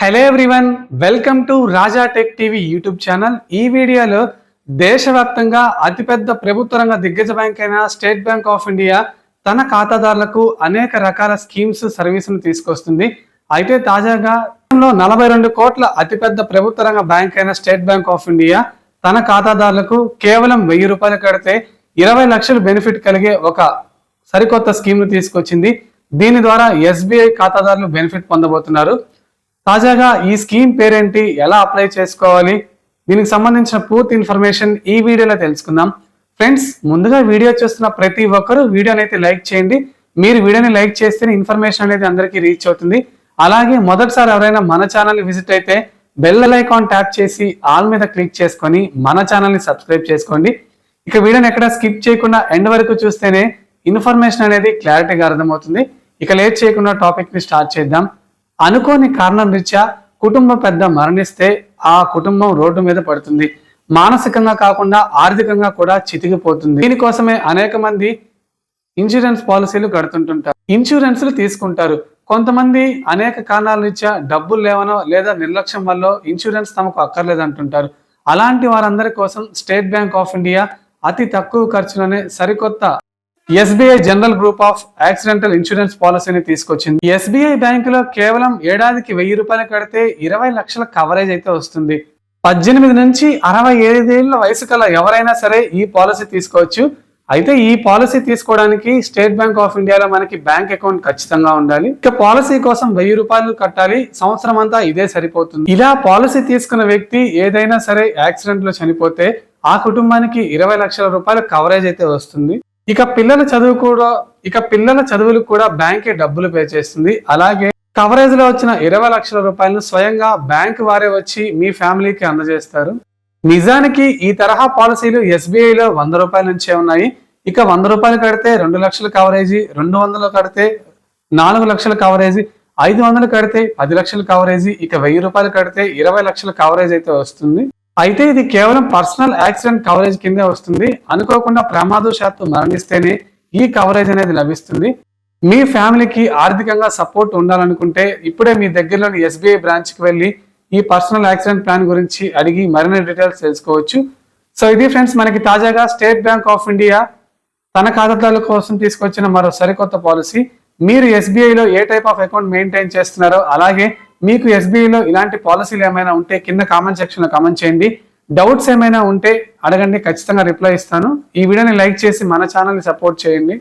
Hello everyone welcome to Raja tech TV YouTube channel ఈ వీడియోలో దేశవ్యాప్తంగా అతిపెద్ద ప్రభుత్వ రంగ దిగ్గజ బ్యాంక్ అయిన స్టేట్ బ్యాంక్ ఆఫ్ ఇండియా తన ఖాతాదారులకు అనేక రకాల స్కీమ్స్ సర్వీసులు తీసుకొస్తుంది. అయితే తాజాగా నలభై రెండు కోట్ల అతిపెద్ద ప్రభుత్వ రంగ బ్యాంక్ అయిన స్టేట్ బ్యాంక్ ఆఫ్ ఇండియా తన ఖాతాదారులకు కేవలం వెయ్యి రూపాయలు కడితే ఇరవై లక్షలు బెనిఫిట్ కలిగే ఒక సరికొత్త స్కీమ్ను తీసుకొచ్చింది. దీని ద్వారా ఎస్బీఐ ఖాతాదారులు బెనిఫిట్ పొందబోతున్నారు. తాజాగా ఈ స్కీమ్ పేరేంటి? ఎలా అప్లై చేసుకోవాలి? దీనికి సంబంధించిన పూర్తి ఇన్ఫర్మేషన్ ఈ వీడియోలో తెలుసుకుందాం. ఫ్రెండ్స్ ముందుగా వీడియో చూస్తున్న ప్రతి ఒక్కరూ వీడియోని అయితే లైక్ చేయండి. మీరు వీడియోని లైక్ చేస్తేనే ఇన్ఫర్మేషన్ అనేది అందరికీ రీచ్ అవుతుంది. అలాగే మొదటిసారి ఎవరైనా మన ఛానల్ విజిట్ అయితే బెల్ ఐకాన్ ట్యాప్ చేసి ఆల్ మీద క్లిక్ చేసుకొని మన ఛానల్ని సబ్స్క్రైబ్ చేసుకోండి. ఇక వీడియోని ఎక్కడ స్కిప్ చేయకుండా ఎండ్ వరకు చూస్తేనే ఇన్ఫర్మేషన్ అనేది క్లారిటీగా అర్థమవుతుంది. ఇక లేట్ చేయకుండా టాపిక్ని స్టార్ట్ చేద్దాం. అనుకోని కారణం రీత్యా కుటుంబ పెద్ద మరణిస్తే ఆ కుటుంబం రోడ్డు మీద పడుతుంది. మానసికంగా కాకుండా ఆర్థికంగా కూడా చితికిపోతుంది. దీనికోసమే అనేక మంది ఇన్సూరెన్స్ పాలసీలు కడుతుంటుంటారు. ఇన్సూరెన్స్లు తీసుకుంటారు. కొంతమంది అనేక కారణాల రీత్యా డబ్బులు లేవనో లేదా నిర్లక్ష్యం వల్ల ఇన్సూరెన్స్ తమకు అక్కర్లేదంటుంటారు. అలాంటి వారందరి కోసం స్టేట్ బ్యాంక్ ఆఫ్ ఇండియా అతి తక్కువ ఖర్చులోనే సరికొత్త SBI general group of accidental insurance పాలసీని తీసుకొచ్చింది. ఎస్బీఐ బ్యాంకులో కేవలం ఏడాదికి వెయ్యి రూపాయలు కడితే ఇరవై లక్షల కవరేజ్ అయితే వస్తుంది. పద్దెనిమిది నుంచి అరవై ఐదేళ్ళ వయసు కల ఎవరైనా సరే ఈ పాలసీ తీసుకోవచ్చు. అయితే ఈ పాలసీ తీసుకోవడానికి స్టేట్ బ్యాంక్ ఆఫ్ ఇండియాలో మనకి బ్యాంక్ అకౌంట్ ఖచ్చితంగా ఉండాలి. ఇక పాలసీ కోసం వెయ్యి రూపాయలు కట్టాలి. సంవత్సరం అంతా ఇదే సరిపోతుంది. ఇలా పాలసీ తీసుకున్న వ్యక్తి ఏదైనా సరే యాక్సిడెంట్లో చనిపోతే ఆ కుటుంబానికి ఇరవై లక్షల రూపాయల కవరేజ్ అయితే వస్తుంది. ఇక పిల్లల చదువు కూడా ఇక పిల్లల చదువులకు కూడా బ్యాంకే డబ్బులు పే చేస్తుంది. అలాగే కవరేజ్లో వచ్చిన ఇరవై లక్షల రూపాయలను స్వయంగా బ్యాంక్ వారే వచ్చి మీ ఫ్యామిలీకి అందజేస్తారు. నిజానికి ఈ తరహా పాలసీలు ఎస్బీఐలో లో వంద రూపాయల నుంచే ఉన్నాయి. ఇక వంద రూపాయలు కడితే రెండు లక్షల కవరేజీ రెండు వందలు కడితే నాలుగు లక్షల కవరేజీ ఐదు వందలు కడితే పది లక్షల కవరేజీ ఇక వెయ్యి రూపాయలు కడితే ఇరవై లక్షల కవరేజ్ అయితే వస్తుంది. అయితే ఇది కేవలం పర్సనల్ యాక్సిడెంట్ కవరేజ్ కిందే వస్తుంది. అనుకోకుండా ప్రమాదవశాత్తు మరణిస్తేనే ఈ కవరేజ్ అనేది లభిస్తుంది. మీ ఫ్యామిలీకి ఆర్థికంగా సపోర్ట్ ఉండాలనుకుంటే ఇప్పుడే మీ దగ్గరలోని ఎస్బీఐ బ్రాంచ్కి వెళ్ళి ఈ పర్సనల్ యాక్సిడెంట్ ప్లాన్ గురించి అడిగి మరిన్ని డీటెయిల్స్ తెలుసుకోవచ్చు. సో ఇది ఫ్రెండ్స్ మనకి తాజాగా స్టేట్ బ్యాంక్ ఆఫ్ ఇండియా తన ఖాతాదారుల కోసం తీసుకొచ్చిన మరో సరికొత్త పాలసీ. మీరు ఎస్బీఐలో ఏ టైప్ ఆఫ్ అకౌంట్ మెయింటైన్ చేస్తున్నారో అలాగే మీకు ఎస్బీఐలో ఇలాంటి పాలసీలు ఏమైనా ఉంటే కింద కామెంట్ సెక్షన్లో కామెంట్ చేయండి. డౌట్స్ ఏమైనా ఉంటే అడగండి ఖచ్చితంగా రిప్లై ఇస్తాను. ఈ వీడియోని లైక్ చేసి మన ఛానల్ని సపోర్ట్ చేయండి.